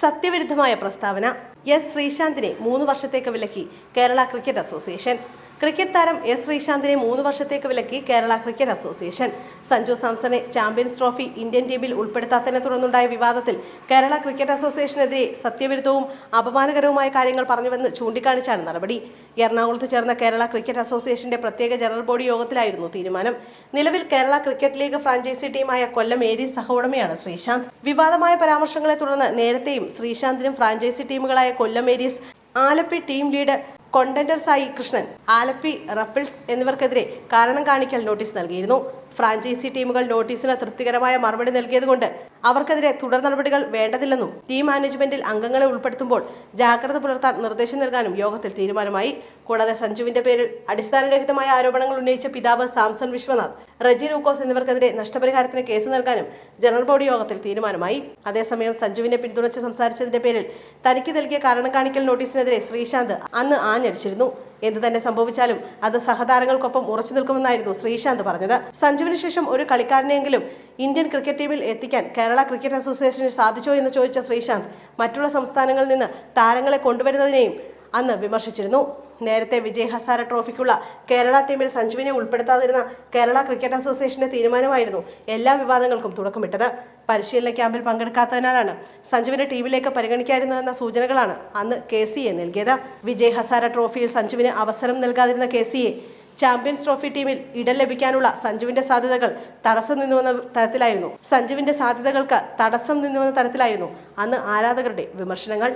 സത്യവിരുദ്ധമായ പ്രസ്താവന. എസ് ശ്രീശാന്തിനെ മൂന്ന് വർഷത്തേക്ക് വിലക്കി കേരള ക്രിക്കറ്റ് അസോസിയേഷൻ. ക്രിക്കറ്റ് താരം എസ് ശ്രീശാന്തിനെ മൂന്ന് വർഷത്തേക്ക് വിലക്കി കേരള ക്രിക്കറ്റ് അസോസിയേഷൻ. സഞ്ജു സാംസണെ ചാമ്പ്യൻസ് ട്രോഫി ഇന്ത്യൻ ടീമിൽ ഉൾപ്പെടുത്താത്തതിനെ തുടർന്നുണ്ടായ വിവാദത്തിൽ കേരള ക്രിക്കറ്റ് അസോസിയേഷനെതിരെ സത്യവിരുദ്ധവും അപമാനകരവുമായ കാര്യങ്ങൾ പറഞ്ഞുവെന്ന് ചൂണ്ടിക്കാണിച്ചാണ് നടപടി. എറണാകുളത്ത് ചേർന്ന കേരള ക്രിക്കറ്റ് അസോസിയേഷന്റെ പ്രത്യേക ജനറൽ ബോഡി യോഗത്തിലായിരുന്നു തീരുമാനം. നിലവിൽ കേരള ക്രിക്കറ്റ് ലീഗ് ഫ്രാഞ്ചൈസി ടീമായ കൊല്ലം ഏരീസ് സഹോടമയാണ് ശ്രീശാന്ത്. വിവാദമായ പരാമർശങ്ങളെ തുടർന്ന് നേരത്തെയും ശ്രീശാന്തിനും franchise ടീമുകളായ Kollam Aries Alleppey team lead contender Sai Krishnan Alleppey Ripples എന്നിവർക്കെതിരെ കാരണം കാണിക്കൽ നോട്ടീസ് നൽകിയിരുന്നു. ഫ്രാഞ്ചൈസി ടീമുകൾ നോട്ടീസിന് തൃപ്തികരമായ മറുപടി നൽകിയതുകൊണ്ട് അവർക്കെതിരെ തുടർ നടപടികൾ വേണ്ടതില്ലെന്നും ടീം മാനേജ്മെന്റിൽ അംഗങ്ങളെ ഉൾപ്പെടുത്തുമ്പോൾ ജാഗ്രത പുലർത്താൻ നിർദ്ദേശം നൽകാനും യോഗത്തിൽ തീരുമാനമായി. കൂടാതെ സഞ്ജുവിന്റെ പേരിൽ അടിസ്ഥാനരഹിതമായ ആരോപണങ്ങൾ ഉന്നയിച്ച പിതാവ് സാംസൺ വിശ്വനാഥ് റജി ലൂക്കോസ് എന്നിവർക്കെതിരെ നഷ്ടപരിഹാരത്തിന് കേസ് നൽകാനും ജനറൽ ബോഡി യോഗത്തിൽ തീരുമാനമായി. അതേസമയം സഞ്ജുവിനെ പിന്തുണച്ച് സംസാരിച്ചതിന്റെ പേരിൽ തനിക്ക് നൽകിയ കാരണം കാണിക്കൽ നോട്ടീസിനെതിരെ ശ്രീശാന്ത് അന്ന് ആഞ്ഞടിച്ചിരുന്നു. എന്ത് തന്നെ സംഭവിച്ചാലും അത് സഹതാരങ്ങൾക്കൊപ്പം ഉറച്ചു നിൽക്കുമെന്നായിരുന്നു ശ്രീശാന്ത് പറഞ്ഞത്. സഞ്ജുവിന് ശേഷം ഒരു കളിക്കാരനെങ്കിലും ഇന്ത്യൻ ക്രിക്കറ്റ് ടീമിൽ എത്തിക്കാൻ കേരള ക്രിക്കറ്റ് അസോസിയേഷന് സാധിച്ചോ എന്ന് ചോദിച്ച ശ്രീശാന്ത് മറ്റുള്ള സംസ്ഥാനങ്ങളിൽ നിന്ന് താരങ്ങളെ കൊണ്ടുവരുന്നതിനെയും അന്ന് വിമർശിച്ചിരുന്നു. നേരത്തെ വിജയ് ഹസാര ട്രോഫിക്കുള്ള കേരള ടീമിൽ സഞ്ജുവിനെ ഉൾപ്പെടുത്താതിരുന്ന കേരള ക്രിക്കറ്റ് അസോസിയേഷന്റെ തീരുമാനമായിരുന്നു എല്ലാ വിവാദങ്ങൾക്കും തുടക്കമിട്ടത്. പരിശീലന ക്യാമ്പിൽ പങ്കെടുക്കാത്തതിനാലാണ് സഞ്ജുവിനെ ടീമിലേക്ക് പരിഗണിക്കാതിരുന്നതെന്ന സൂചനകളാണ് അന്ന് കെ സി എ നൽകിയത്. വിജയ് ഹസാര ട്രോഫിയിൽ സഞ്ജുവിന് അവസരം നൽകാതിരുന്ന K C A champions trophy ടീമിൽ ഇടം ലഭിക്കാനുള്ള സഞ്ജുവിന്റെ സാധ്യതകൾ തടസ്സം നിന്നുവെന്ന തരത്തിലായിരുന്നു. സഞ്ജുവിന്റെ സാധ്യതകൾക്ക് തടസ്സം നിന്നുവെന്ന തരത്തിലായിരുന്നു അന്ന് ആരാധകരുടെ വിമർശനങ്ങൾ.